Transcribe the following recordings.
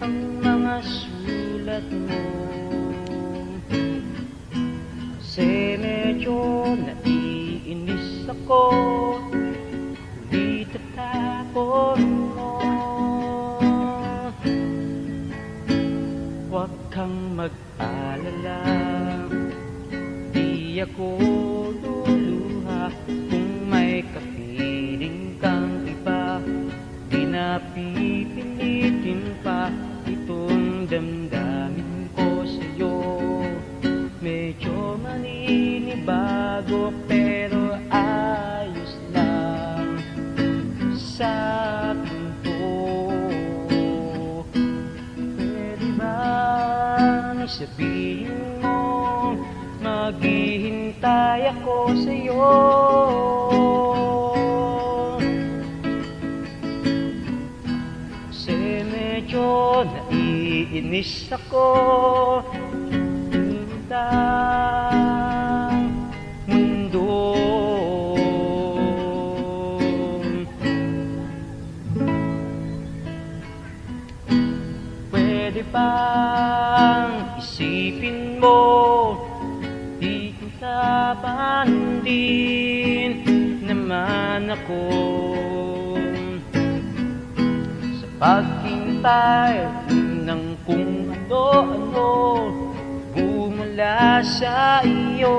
Ang mga sulat mo. Kasi medyo naiinis ako Hindi tatapon mo. Huwag kang mag-alala Di ako luluha. Kung may kapiling kang iba Di na maninibago Pero ayos lang Sa punto. Pwede bang sabihin mo Maghihintay ako sa'yo? Kasi medyo naiinis ako Hintang mo. Di kita bandin naman ako. Sa paghintay ng kung ano-ano Bumula sa iyo.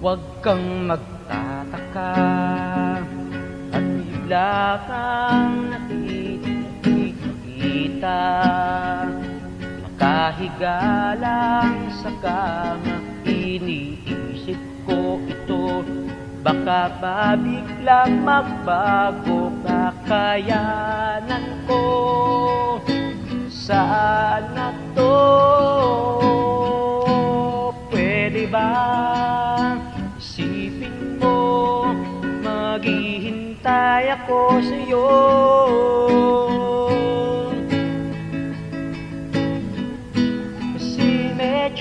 Huwag kang magtataka At bigla kang nakikita Makahiga lang sa kama Iniisip ko ito. Baka ba biglang magbago Kakayanan ko? Sana to. Pwede ba Isipin mo Maghihintay ako sa'yo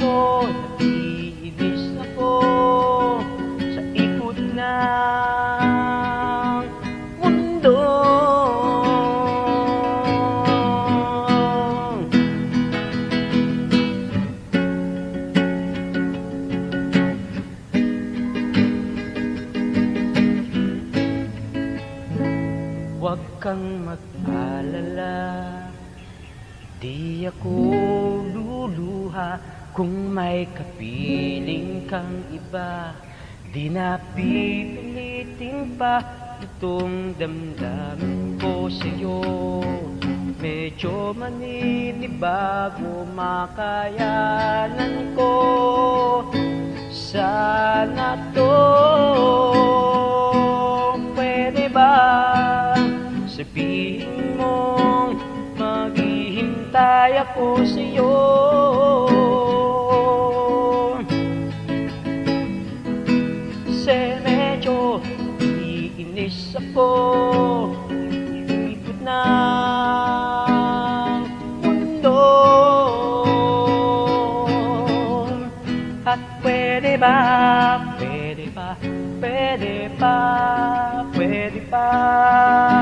medyo naiinis ako Sa ikot ng mundo. Huwag kang mag-alala Di ako Kung may kapiling kang iba Di na pipilitin pa Itong damdamin ko sa'yo. Medyo maninibago Makayanan ko. Sana to. Pwede ba Sabihin mo Maghihintay ako sa'yo pwede ba, pwede ba, pwede ba, pwede ba